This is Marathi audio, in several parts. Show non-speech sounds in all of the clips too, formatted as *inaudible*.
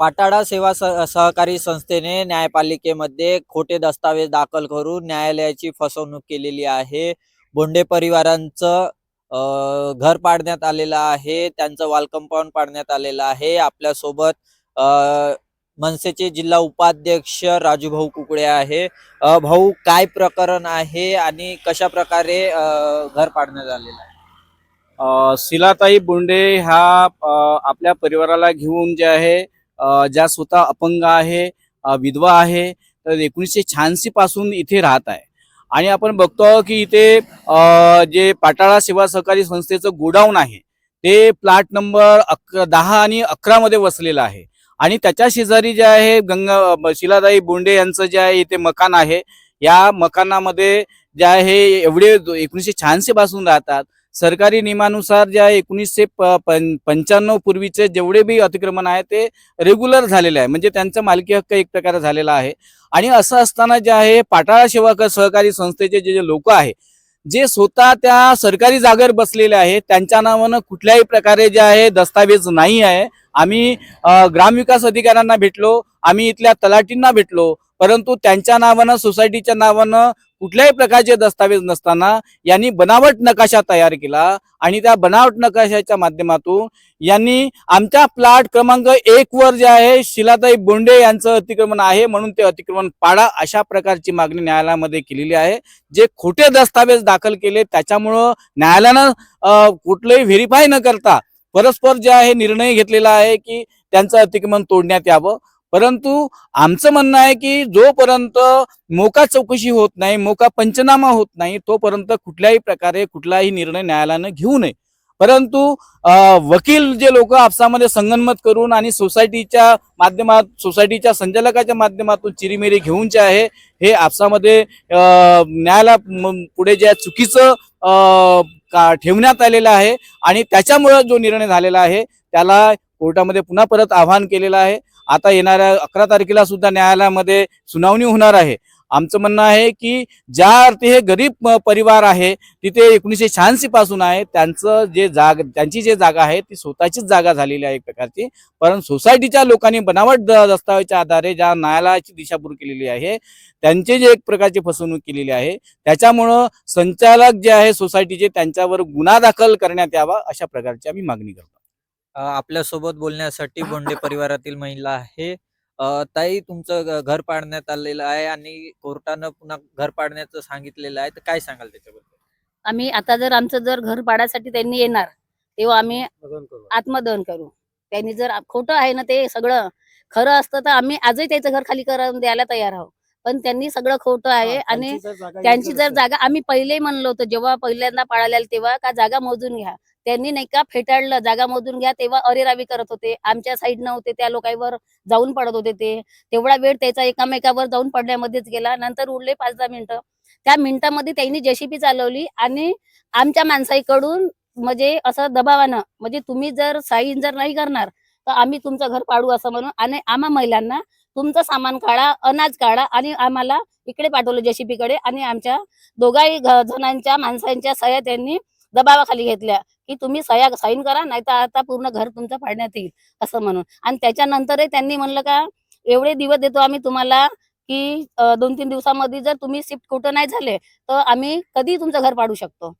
पाटाडा सेवा स- सहकारी संस्थेने न्यायपालिकेमध्ये खोटे दस्तावेज दाखल करून न्यायालयाची फसवणूक केलेली आहे. बोंडे परिवारांचं अ, घर पाडण्यात आलेलं आहे. त्यांचं वॉल कंपाऊंड पाडण्यात आलेलं आहे. आपल्यासोबत अ, मनसेचे जिल्हा उपाध्यक्ष राजूभाऊ कुकडे आहे. अ, भाऊ काय प्रकरण आहे आणि कशा प्रकारे अ, घर पाडण्यात आलेलं आहे? अ, शिलाताई बोंडे ह्या आपल्या परिवाराला घेऊन जे आहे ज्या स्वतः अपंग आहे विधवा आहे तर एकोणीसशे शहाऐंशी पासून इथे राहत आहे. आणि आपण बघतो की इथे जे पाटाळा सेवा सहकारी संस्थेचं गोडाऊन आहे ते प्लॉट नंबर अकरा दहा आणि अकरा मध्ये वसलेलं आहे. आणि त्याच्या शेजारी जे आहे गंगा शिलादाई बोंडे यांचं जे आहे इथे मकान आहे. या मकानामध्ये जे आहे एवढे एकोणीसशे शहाऐंशी पासून राहतात. सरकारी नियमानुसार जे आहे एकोणीसशे पंच्याण्णव पूर्वीचे जेवढे बी अतिक्रमण आहे ते रेग्युलर झालेले आहे. म्हणजे त्यांचा मालकी हक्क एक प्रकारे झालेला आहे. आणि असं असताना जे आहे पाटाळा सेवा सहकारी संस्थेचे जे जे लोक आहे जे स्वतः त्या सरकारी जागेवर बसलेले आहेत त्यांच्या नावानं कुठल्याही प्रकारे जे आहे दस्तावेज नाही आहे. आम्ही ग्रामविकास अधिकाऱ्यांना भेटलो आम्ही इथल्या तलाटींना भेटलो. परंतु त्यांच्या नावानं सोसायटीच्या नावानं कुठल्याही प्रकारचे दस्तावेज नसताना यांनी बनावट नकाशा तयार केला आणि त्या बनावट नकाशाच्या माध्यमातून यांनी आमच्या प्लॉट क्रमांक एक वर जे आहे शिलाताई बोंडे यांचं अतिक्रमण आहे म्हणून ते अतिक्रमण पाडा अशा प्रकारची मागणी न्यायालयामध्ये केलेली आहे. जे खोटे दस्तावेज दाखल केले त्याच्यामुळं न्यायालयानं कुठलंही व्हेरीफाय न करता परस्पर जे आहे निर्णय घेतलेला आहे की त्यांचं अतिक्रमण तोडण्यात यावं. परंतु आमचं म्हणणं आहे की जोपर्यंत मोका चौकशी होत नाही मोका पंचनामा होत नाही तोपर्यंत कुठल्याही प्रकारे कुठलाही निर्णय न्यायालयानं घेऊ नये. परंतु वकील जे लोक आपसामध्ये संगनमत करून आणि सोसायटीच्या माध्यमात सोसायटीच्या संचालकाच्या माध्यमातून चिरीमिरी घेऊन जे आहे हे आपसामध्ये न्यायाला न्यायालया पुढे जे आहे चुकीचं का- ठेवण्यात आलेलं आहे आणि त्याच्यामुळं जो निर्णय झालेला आहे त्याला कोर्टामध्ये पुन्हा परत आव्हान केलेलं आहे. आता येणाऱ्या अकरा तारखेला सुद्धा न्यायालयामध्ये सुनावणी होणार आहे. आमचं म्हणणं आहे की ज्या अर्थी हे गरीब परिवार आहे तिथे एकोणीसशे शहाऐंशी पासून आहे त्यांचं जे जाग त्यांची जे जागा आहे ती स्वतःचीच जागा झालेली आहे एक प्रकारची. परंतु सोसायटीच्या लोकांनी बनावट द- दस्तावेजच्या आधारे ज्या न्यायालयाची दिशाभूल केलेली आहे त्यांची जे एक प्रकारची फसवणूक केलेली आहे त्याच्यामुळं संचालक जे आहे सोसायटीचे त्यांच्यावर गुन्हा दाखल करण्यात यावा अशा प्रकारची आम्ही मागणी करतो. आपल्यासोबत बोलण्यासाठी बोंडे *laughs* परिवारातील महिला आहे. ताई तुमचं घर पाडण्यात आलेलं आहे आणि कोर्टानं पुन्हा घर पाडण्याचं सांगितलेलं आहे. तर काय सांगाल त्याच्याबद्दल? आम्ही आता जर आमचं जर घर पाडासाठी त्यांनी येणार तेव्हा आम्ही आत्मदहन करू. त्यांनी जर खोटं आहे ना ते सगळं खरं असतं तर आम्ही आजही त्याचं घर खाली करून द्यायला तयार आहोत. पण त्यांनी सगळं खोटं आहे आणि त्यांची जर जागा आम्ही पहिले म्हणलो होतो जेव्हा पहिल्यांदा पाळायला तेव्हा का जागा मोजून घ्या. त्यांनी नाही का फेटाळलं जागा मोजून घ्या तेव्हा अरेरावी करत होते. आमच्या साईड होते त्या लोकांवर जाऊन पडत होते ते. तेवढा वेळ त्याचा एकामेकावर जाऊन पडण्यामध्येच गेला. नंतर उरले पाच दहा मिनिटं. त्या मिनिटामध्ये त्यांनी जेसीपी चालवली आणि आमच्या माणसाईकडून म्हणजे असं दबावानं म्हणजे तुम्ही जर साईन जर नाही करणार तर आम्ही तुमचं घर पाडू असं म्हणून आणि आम्हा महिलांना तुमचं सामान काढा अनाज काढा आणि आम्हाला इकडे पाठवलं जेसीपी कडे आणि आमच्या दोघाही जणांच्या माणसांच्या सह्या त्यांनी दबावाखाली घेतल्या. की तुम्ही सया साईन करा नाही तर आता पूर्ण घर तुमचं पाडण्यात येईल असं म्हणून. आणि त्याच्यानंतरही त्यांनी म्हणलं का एवढे दिवस देतो आम्ही तुम्हाला की दोन तीन दिवसामध्ये जर तुम्ही शिफ्ट कुठं नाही झाले तर आम्ही कधी तुमचं घर पाडू शकतो.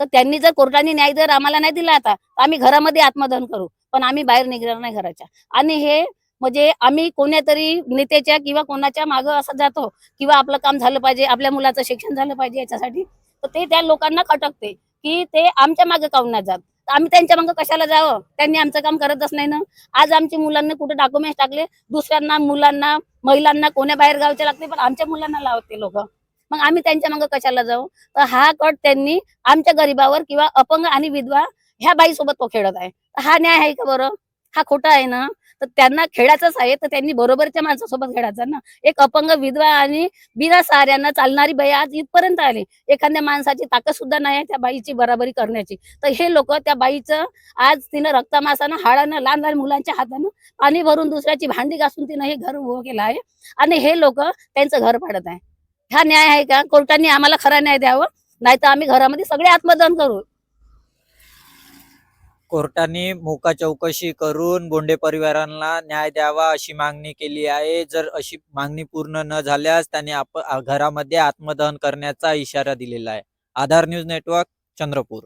तर त्यांनी जर कोर्टाने न्याय जर आम्हाला नाही दिला आता तर आम्ही घरामध्ये आत्मदहन करू पण आम्ही बाहेर निघणार नाही घराच्या. आणि हे म्हणजे आम्ही कोण्यातरी नेत्याच्या किंवा कोणाच्या मागं असं जातो किंवा आपलं काम झालं पाहिजे आपल्या मुलाचं शिक्षण झालं पाहिजे याच्यासाठी तर ते त्या लोकांना खटकते की ते आमच्या मागे काऊन नाही जात? आम्ही त्यांच्या मागे कशाला जावं? त्यांनी आमचं काम करतच नाही ना? आज आमच्या मुलांना कुठे डॉक्युमेंट्स टाकले? दुसऱ्यांना मुलांना महिलांना कोण्या बाहेर गावचे लागते पण आमच्या मुलांना लावते लोक. मग आम्ही त्यांच्या मागे कशाला जाऊ? तर हा कट त्यांनी आमच्या गरीबावर किंवा अपंग आणि विधवा ह्या बाईसोबत तो खेळत आहे. हा न्याय आहे का बरं? हा खोटा आहे ना तर त्यांना खेळायचंच आहे तर त्यांनी बरोबरच्या माणसासोबत खेळायचं ना. एक अपंग विधवा आणि बिना सहाऱ्यांना चालणारी बाई आज इथपर्यंत आली. एखाद्या माणसाची ताकद सुद्धा नाही आहे त्या बाईची बराबरी करण्याची. तर हे लोक त्या बाईचं आज तिनं रक्तमासानं हाडानं लहान लहान मुलांच्या हातानं पाणी भरून दुसऱ्याची भांडी घासून तिनं हे घर उभं केलं आहे. आणि हे लोक त्यांचं घर पाडत आहे. हा न्याय आहे का? कोर्टाने आम्हाला खरा न्याय द्यावं? नाही तर आम्ही घरामध्ये सगळे आत्मदान करू. कोर्टाने मोका चौकशी करून बोंडे परिवारांना न्याय द्यावा अशी मागणी केली आहे. जर अशी मागणी पूर्ण न झाल्यास त्यांनी आप घरामध्ये आत्मदहन करण्याचा इशारा दिलेला आहे. Aadhaar news network Chandrapur.